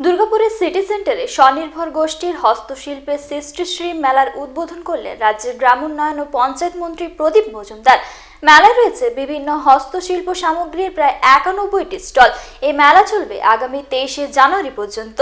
দুর্গাপুরের সিটি সেন্টারে স্বনির্ভর গোষ্ঠীর হস্তশিল্পের সৃষ্টিশ্রী মেলার উদ্বোধন করলেন রাজ্যের গ্রামোন্নয়ন ও পঞ্চায়েত মন্ত্রী প্রদীপ মজুমদার। মেলায় রয়েছে বিভিন্ন হস্তশিল্প সামগ্রীর প্রায় একানব্বইটি স্টল। এই মেলা চলবে আগামী তেইশে জানুয়ারি পর্যন্ত।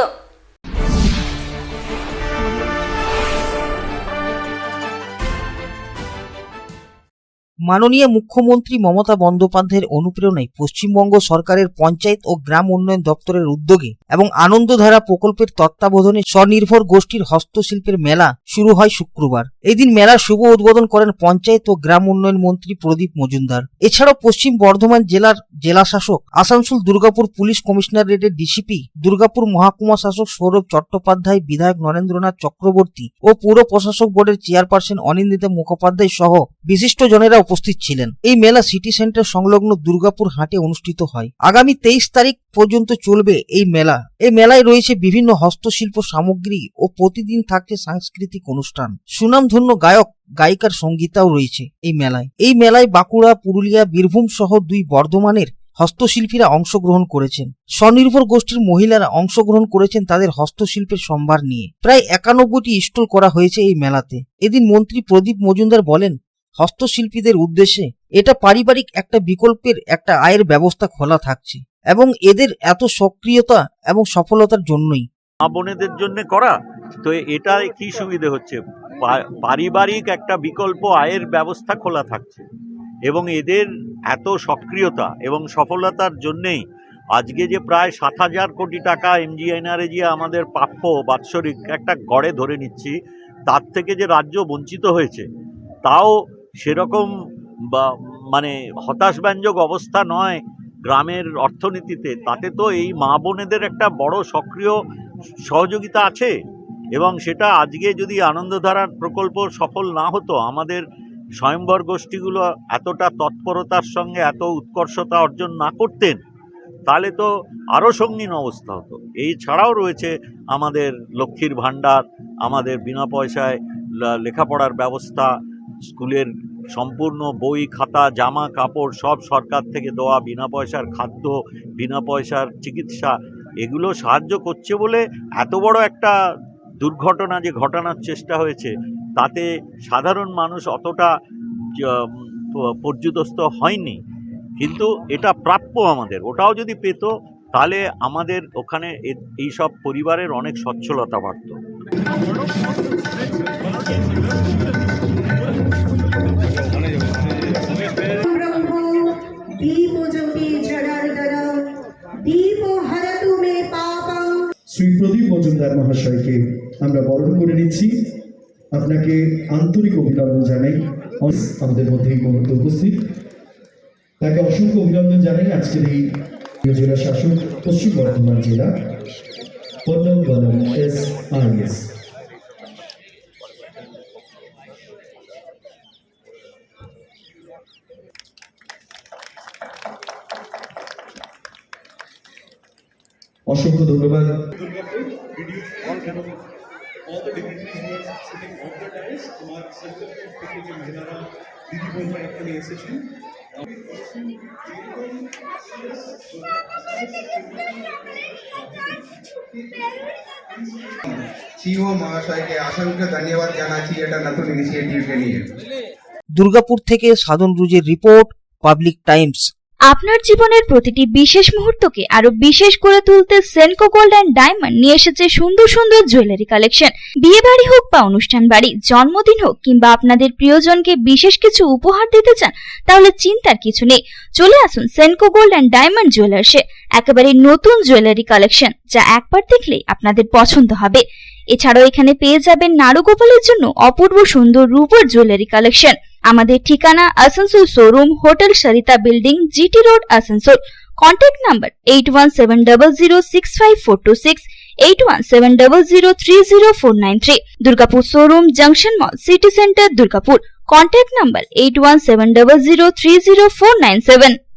মাননীয় মুখ্যমন্ত্রী মমতা বন্দ্যোপাধ্যায়ের অনুপ্রেরণায় পশ্চিমবঙ্গ সরকারের পঞ্চায়েত ও গ্রাম উন্নয়ন দপ্তরের উদ্যোগে এবং আনন্দধারা প্রকল্পের তত্ত্বাবধানে স্বনির্ভর গোষ্ঠীর হস্তশিল্পের মেলা শুরু হয় শুক্রবার। এদিন মেলা শুভ উদ্বোধন করেন পঞ্চায়েত ও গ্রাম উন্নয়ন মন্ত্রী প্রদীপ মজুমদার। এছাড়াও পশ্চিম বর্ধমান জেলার জেলা শাসক আসানসোল দুর্গাপুর পুলিশ কমিশনারেটের ডিসিপি দুর্গাপুর মহকুমা শাসক সৌরভ চট্টোপাধ্যায়, বিধায়ক নরেন্দ্রনাথ চক্রবর্তী ও পুর প্রশাসক বোর্ডের চেয়ারপারসন অনিন্দিতা মুখোপাধ্যায় সহ বিশিষ্ট জনেরা উপস্থিত ছিলেন। এই মেলা সিটি সেন্টার সংলগ্ন দুর্গাপুর হাটে অনুষ্ঠিত হয়। আগামী তেইশ তারিখ পর্যন্ত চলবে এই মেলা। এই মেলায় রয়েছে বিভিন্ন হস্তশিল্প সামগ্রী ও প্রতিদিন থাকছে সাংস্কৃতিক অনুষ্ঠান। সুনামধন্য গায়ক, গায়িকার সঙ্গীতাও রয়েছে এই মেলায়। এই মেলায় বাঁকুড়া, পুরুলিয়া, বীরভূম সহ দুই বর্ধমানের হস্তশিল্পীরা অংশগ্রহণ করেছেন। স্বনির্ভর গোষ্ঠীর মহিলারা অংশগ্রহণ করেছেন তাদের হস্তশিল্পের সম্ভার নিয়ে। প্রায় একানব্বইটি স্টল করা হয়েছে এই মেলাতে। এদিন মন্ত্রী প্রদীপ মজুমদার বলেন হস্তশিল্পীদের উদ্দেশ্যে এটা পারিবারিক একটা বিকল্পের একটা আয়ের ব্যবস্থা খোলা থাকছে এবং এদের এত সক্রিয়তা এবং সফলতার জন্যই। মা বোনেদের জন্য করা, তো এটা কি সুবিধে হচ্ছে? পারিবারিক একটা বিকল্প আয়ের ব্যবস্থা খোলা থাকছে এবং এদের এত সক্রিয়তা এবং সফলতার জন্যেই আজকে যে প্রায় সাত হাজার কোটি টাকা এমজিএনআরএ যে আমাদের প্রাপ্য বাৎসরিক একটা গড়ে ধরে নিচ্ছি, তার থেকে যে রাজ্য বঞ্চিত হয়েছে, তাও সেরকম বা মানে হতাশব্যঞ্জক অবস্থা নয় গ্রামের অর্থনীতিতে। তাতে তো এই মা বোনেদের একটা বড় সক্রিয় সহযোগিতা আছে এবং সেটা আজকে যদি আনন্দধারার প্রকল্প সফল না হতো, আমাদের স্বয়ংবর গোষ্ঠীগুলো এতটা তৎপরতার সঙ্গে এত উৎকর্ষতা অর্জন না করতেন, তাহলে তো আরও সঙ্গীন অবস্থা হতো। এই ছাড়াও রয়েছে আমাদের লক্ষ্মীর ভাণ্ডার, আমাদের বিনা পয়সায় লেখাপড়ার ব্যবস্থা স্কুলের সম্পূর্ণ বই, খাতা, জামা, কাপড় সব সরকার থেকে দেওয়া। বিনা পয়সার খাদ্য, বিনা পয়সার চিকিৎসা, এগুলো সাহায্য করছে বলে এত বড় একটা দুর্ঘটনা যে ঘটানোর চেষ্টা হয়েছে, তাতে সাধারণ মানুষ অতটা পর্যুদস্ত হয়নি। কিন্তু এটা প্রাপ্য আমাদের। ওটাও যদি পেত, তাহলে আমাদের ওখানে এইসব পরিবারের অনেক সচ্ছলতা বাড়ত। শ্রী প্রদীপ মজুমদার মহাশয়কে আমরা বরণ করে নিচ্ছি। আপনাকে আন্তরিক অভিনন্দন জানাই। আমাদের মধ্যে এই মুহূর্তে উপস্থিত। তাকে অসংখ্য অভিনন্দন জানাই আজকের এই জেলা শাসক, পশ্চিম বর্ধমান জেলা পল্লব এস আর এস। অসংখ্য ধন্যবাদ। all the dignitaries who are sitting on the dais, আমার সেন্টার থেকে যে মহিলারা দিদি বোনরা এখানে এসেছেন সিও মহাশয়কে অসংখ্য ধন্যবাদ জানাচ্ছি এটা নতুন ইনিশিয়েটিভকে নিয়ে। দুর্গাপুর থেকে সাধন রুজের রিপোর্ট পাবলিক টাইমস। আপনার জীবনের প্রতিটি বিশেষ মুহূর্তকে আরও বিশেষ করে তুলতে সেনকো গোল্ড অ্যান্ড ডায়মন্ড নিয়ে এসেছে সুন্দর সুন্দর জুয়েলারি কালেকশন বিয়ে বাড়ি হোক বা অনুষ্ঠান বাড়ি, জন্মদিন হোক কিংবা আপনাদের প্রিয়জনকে বিশেষ কিছু উপহার দিতে চান, তাহলে চিন্তার কিছু নেই। চলে আসুন সেনকো গোল্ড অ্যান্ড ডায়মন্ড জুয়েলার্সে একেবারে নতুন জুয়েলারি কালেকশন যা একবার দেখলেই আপনাদের পছন্দ হবে। এছাড়াও এখানে পেয়ে যাবেন নারুগোপালের জন্য অপূর্ব সুন্দর রূপোর জুয়েলারি কালেকশন আমাদের ঠিকানা Asansol showroom hotel Sarita building GT road Asansol. Contact number eight one seven double zero six five four two six eight one seven double zero three zero four nine three Durgapur showroom junction mall city centre Durgapur. Contact number eight one seven double zero three zero four nine seven